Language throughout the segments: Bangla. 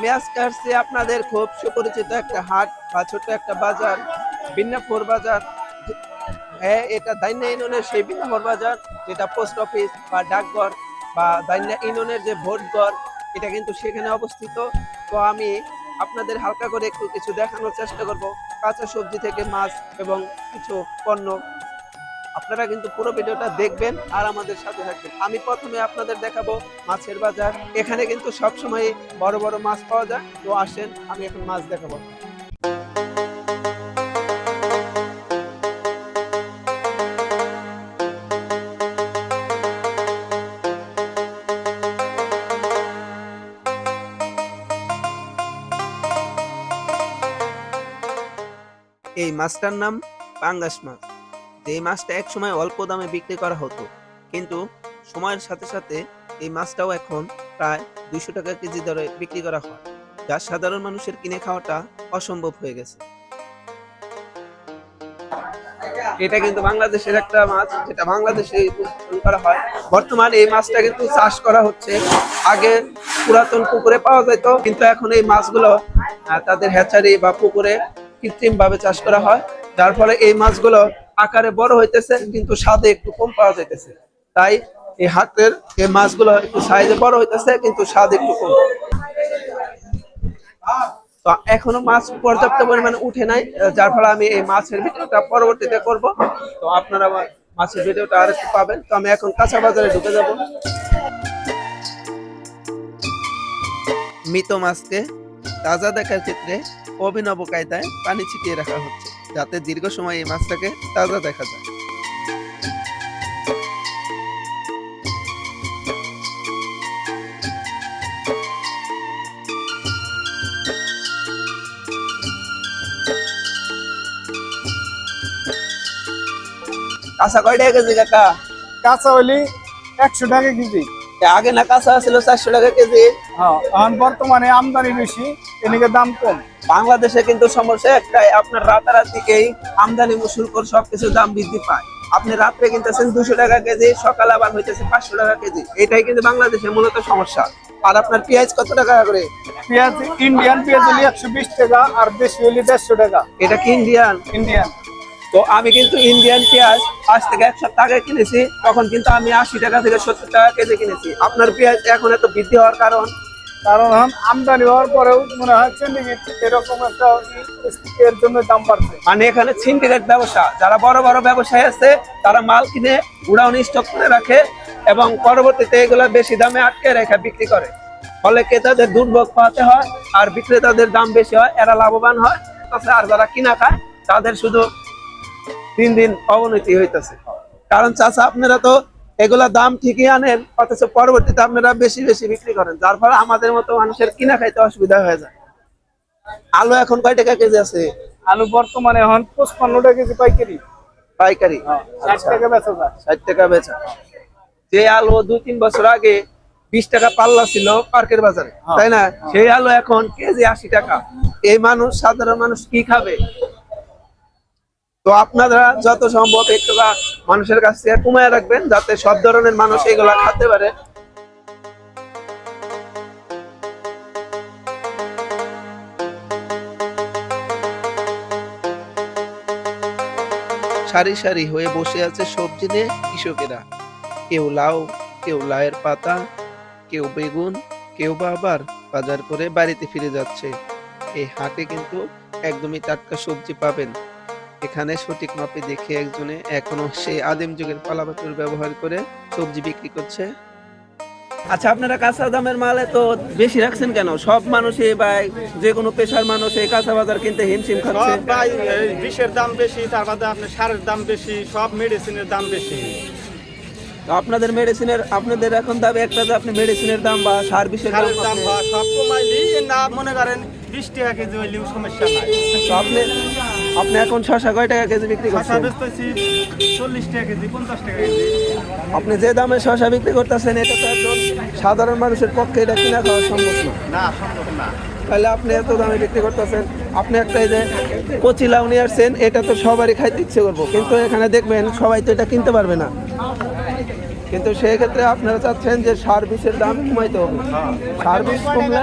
আমি আজকে আসছি আপনাদের খুব সুপরিচিত একটা হাট বা ছোট একটা বাজার বিন্নাপুর বাজার। হ্যাঁ এটা দাইন্যা ইউনিয়নের সেই বিন্নাপুর বাজার, যেটা পোস্ট অফিস বা ডাকঘর বা দাইন্যা ইউনিয়নের যে ভোটঘর এটা কিন্তু সেখানে অবস্থিত। তো আমি আপনাদের হালকা করে একটু কিছু দেখানোর চেষ্টা করব। কাঁচা সবজি থেকে মাছ এবং কিছু পণ্য। আপনারা কিন্তু পুরো ভিডিওটা দেখবেন আর আমাদের সাথে থাকবেন। আমি প্রথমে আপনাদের দেখাবো মাছের বাজার। এখানে কিন্তু সবসময় বড় বড় মাছ পাওয়া যায়। তো আসেন, আমি এখন মাছ দেখাবো। এই মাছটার নাম পাঙ্গাস মাছ। এই মাছটা এক সময় অল্প দামে বিক্রি করা হতো, কিন্তু সময়ের সাথে সাথে এই মাছটাও এখন প্রায় দুইশো টাকা কেজি দরে বিক্রি করা হয়, যা সাধারণ মানুষের কিনে খাওয়াটা অসম্ভব হয়ে গেছে। এটা কিন্তু বাংলাদেশের একটা মাছ, যেটা বাংলাদেশে করা হয়। বর্তমানে এই মাছটা কিন্তু চাষ করা হচ্ছে আগে পুরাতন পুকুরে পাওয়া যেত, কিন্তু এখন এই মাছগুলো তাদের হ্যাচারি বা পুকুরে কৃত্রিম ভাবে চাষ করা হয়। যার ফলে এই মাছগুলো আকারে বড় হইতেছে, কিন্তু স্বাদে একটু কম পাওয়া যাইতেছে। তাই এই হাতের এই মাছগুলো একটু সাইজে বড় হইতেছে, কিন্তু স্বাদ একটু কম। এখনও মাছ পর্যাপ্ত পরিমাণে উঠে নাই, যার ফলে আমি এই মাছের ভিডিওটা পরবর্তীতে করব। তো আপনারা মাছের ভিডিওটা আর একটু পাবেন। তো আমি এখন কাঁচা বাজারে ঢুকে যাব। মৃত মাছকে তাজা দেখার ক্ষেত্রে অভিনব কায়দায় পানি ছিটিয়ে রাখা হচ্ছে। যাতে দীর্ঘ সময় এই মাছটাকে তাজা দেখা যায়। কাঁচা কয় টাকা কেজি কাকা? কাঁচা হইলি একশো টাকা কেজি। আগে না কাঁচা ছিল চারশো টাকা কেজি? হ্যাঁ এখন বর্তমানে আমদানি বেশি এদিকে দাম কম। বাংলাদেশে কিন্তু সমস্যা একটাই আপনার রাতারাতিকেই আমদানি শুল্কর সবকিছু দাম বৃদ্ধি পায়। আপনি রাত্রে কিনতেছেন দুশো টাকা কেজি সকালে আবার হইতেছে পাঁচশো টাকা কেজি। এটাই কিন্তু বাংলাদেশের মূলত সমস্যা। আর আপনার পেঁয়াজ কত টাকা করে? পেঁয়াজ ইন্ডিয়ান পেঁয়াজ হলি একশো বিশ টাকা আর দেশি হলি দেড়শো টাকা। এটা কি ইন্ডিয়ান ইন্ডিয়ান তো আমি কিন্তু ইন্ডিয়ান পেঁয়াজ আজ থেকে এক সপ্তাহ আগে কিনেছি তখন কিন্তু আমি আশি টাকা থেকে সত্তর টাকা কেজি কিনেছি। আপনার পেঁয়াজ এখন এত বৃদ্ধি হওয়ার কারণ? কারণ এখন আমদানি হওয়ার পরেও মনে হয় এরকম একটা এর জন্য দাম বাড়ছে। মানে এখানে সিন্ডিকেট ব্যবসা, যারা বড় বড় ব্যবসায়ী আছে, তারা মাল কিনে গুড়াউন স্টক করে রাখে এবং পরবর্তীতে এগুলো বেশি দামে আটকে রেখে বিক্রি করে। ফলে ক্রেতাদের দুর্ভোগ পাওয়াতে হয় আর বিক্রেতাদের দাম বেশি হয়, এরা লাভবান হয়। তাছাড়া আর যারা কিনা খায়, তাদের শুধু দিন দিন অবনতি হইতেছে। কারণ চাচা, আপনারা তো এগুলা দাম ঠিকই আনেন অথচ পরবর্তীতে আপনারা বেশি বেশি বিক্রি করেন যার ফলে আমাদের মতো মানুষের কিনা খাইতে অসুবিধা হয়ে যায়। আলু এখন কয় টাকা কেজি আছে? আলু বর্তমানে এখন পঁচপান্ন টাকা কেজি পাইকারি। পাইকারি? ষাট টাকা বেচা যায়। ষাট টাকা বেচা। যে আলু দুই তিন বছর আগে বিশ টাকা পাল্লা ছিল পার্কের বাজারে হ্যাঁ। তাই না? সেই আলু এখন কেজি আশি টাকা। এই মানুষ সাধারণ মানুষ কি খাবে? তো আপনারা যত সম্ভব একটু মানুষের কাছ থেকে কমায় রাখবেন, যাতে সব ধরনের মানুষ এগুলা খেতে পারে। সারি সারি হয়ে বসে আছে সবজি নিয়ে কৃষকেরা। কেউ লাউ, কেউ লাউয়ের পাতা, কেউ বেগুন, কেউ বা আবার বাজার করে বাড়িতে ফিরে যাচ্ছে। এই হাটে কিন্তু একদমই টাটকা সবজি পাবেন। এখানে সঠিক মাপে দেখে একজনে এখনও সেই আদিম যুগের পালাবাতুর ব্যবহার করে সবজি বিক্রি করছে। আচ্ছা আপনারা কাঁচা দামের মালে তো বেশি রাখছেন কেন? সব মানুষই বা যে কোনো পেশার মানুষ এই কাঁচা বাজার কিনতে হিমশিম খাচ্ছে। ভাই বিষের দাম বেশি তার বাদে আপনার সারের দাম বেশি সব মেডিসিনের দাম বেশি। তো আপনাদের মেডিসিনের আপনাদের এখন দাবি একটা যে আপনি মেডিসিনের দাম বা সার বিষের দাম দাম বা সব কমাইলি না মনে করেন বিশ টাকা কেজি হইলেও সমস্যা নাই। তো আপনি আপনি এখন শশা কয় টাকা কেজি বিক্রি করছেন? চল্লিশ টাকা কেজি পঞ্চাশ টাকা কেজি। আপনি যে দামে শশা বিক্রি করতেছেন এটা তো একজন সাধারণ মানুষের পক্ষে এটা কিনা খাওয়া সম্ভব না। সম্ভব না। তাহলে আপনি এত দামে বিক্রি করতেছেন আপনি একটা এই যে কচি লাউ নিয়ে আসছেন এটা তো সবারই খাইতে ইচ্ছে করব। কিন্তু এখানে দেখবেন সবাই তো এটা কিনতে পারবে না। কিন্তু সেক্ষেত্রে আপনারা চাচ্ছেন যে সার্ভিসের দাম কমাইতে হবে। সার্ভিস কমলে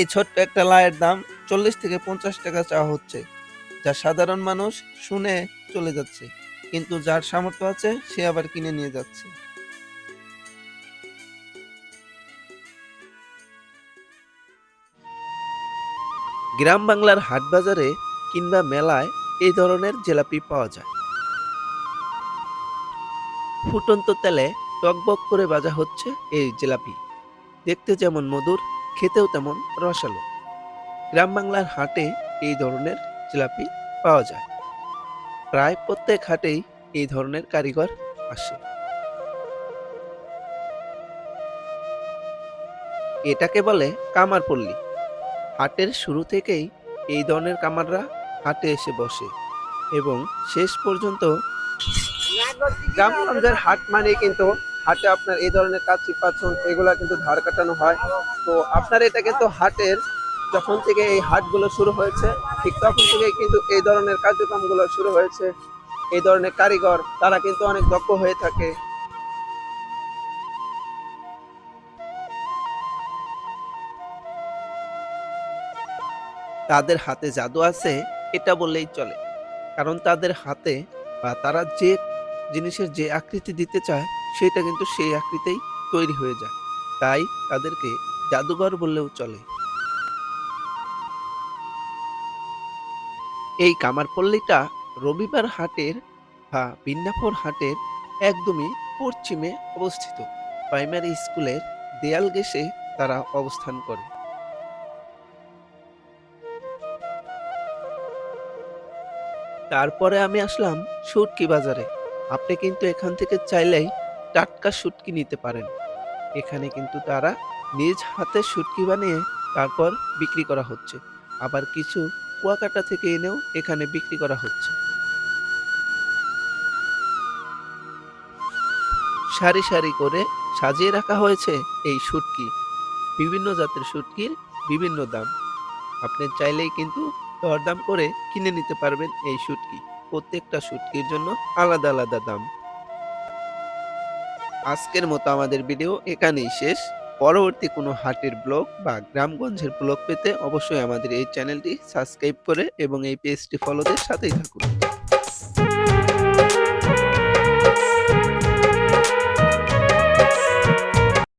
এই ছোট্ট একটা লায়ের দাম চল্লিশ থেকে পঞ্চাশ টাকা চাওয়া হচ্ছে, যা সাধারণ মানুষ শুনে চলে যাচ্ছে, কিন্তু যার সামর্থ্য আছে, সে আবার কিনে নিয়ে যাচ্ছে। গ্রাম বাংলার হাট বাজারে কিংবা মেলায় এই ধরনের জেলাপি পাওয়া যায়। ফুটন্ত তেলে টকবক করে ভাজা হচ্ছে এই জিলাপি। দেখতে যেমন মধুর খেতেও তেমন রসালো। গ্রাম বাংলার হাটে এই ধরনের জিলাপি পাওয়া যায়। প্রায় প্রত্যেক হাটেই এই ধরনের কারিগর আসে। এটাকে বলে কামারপল্লী হাটের শুরু থেকেই এই ধরনের কামাররা হাটে এসে বসে এবং শেষ পর্যন্ত গ্রামগঞ্জের হাট মানে কিন্তু হাটে আপনার এই ধরনের কাচ্চি পাচ্ছন এগুলা কিন্তু ধার কাটানো হয়। তো আপনার এটা কিন্তু হাটের যখন থেকে এই হাটগুলো শুরু হয়েছে, ঠিক তখন থেকে কিন্তু এই ধরনের কার্যক্রমগুলো শুরু হয়েছে। এই ধরনের কারিগর, তারা কিন্তু অনেক দক্ষ হয়ে থাকে। তাদের হাতে জাদু আছে, এটা বললেই চলে। কারণ তাদের হাতে বা তারা যে জিনিসের যে আকৃতি দিতে চায়, সেটা কিন্তু সেই আকৃতিই তৈরি হয়ে যায়। তাই তাদেরকে জাদুঘর বললেও চলে। এই কামারপল্লীটা রবিবার হাটের বা বিন্নাফর হাটের একদমই পশ্চিমে অবস্থিত। প্রাইমারি স্কুলের দেয়াল ঘেঁষে তারা অবস্থান করে। তারপরে আমি আসলাম শুটকি বাজারে। আপনি কিন্তু এখান থেকে চাইলেই টাটকা শুটকি নিতে পারেন। এখানে কিন্তু তারা নিজ হাতে শুটকি বানিয়ে তারপর বিক্রি করা হচ্ছে। আবার কিছু কুয়াকাটা থেকে এনেও এখানে বিক্রি করা হচ্ছে। সারি সারি করে সাজিয়ে রাখা হয়েছে এই শুটকি। বিভিন্ন জাতের শুটকির বিভিন্ন দাম। আপনি চাইলেই কিন্তু দরদাম করে কিনে নিতে পারবেন এই শুটকি। প্রত্যেকটা শুটকির জন্য আলাদা আলাদা দাম। আজকের মতো আমাদের ভিডিও এখানেই শেষ। পরবর্তী কোনো হাটের ব্লগ বা গ্রামগঞ্জের ব্লগ পেতে অবশ্যই আমাদের এই চ্যানেলটি সাবস্ক্রাইব করে এবং এই পেজটি ফলোদের সাথেই থাকুন।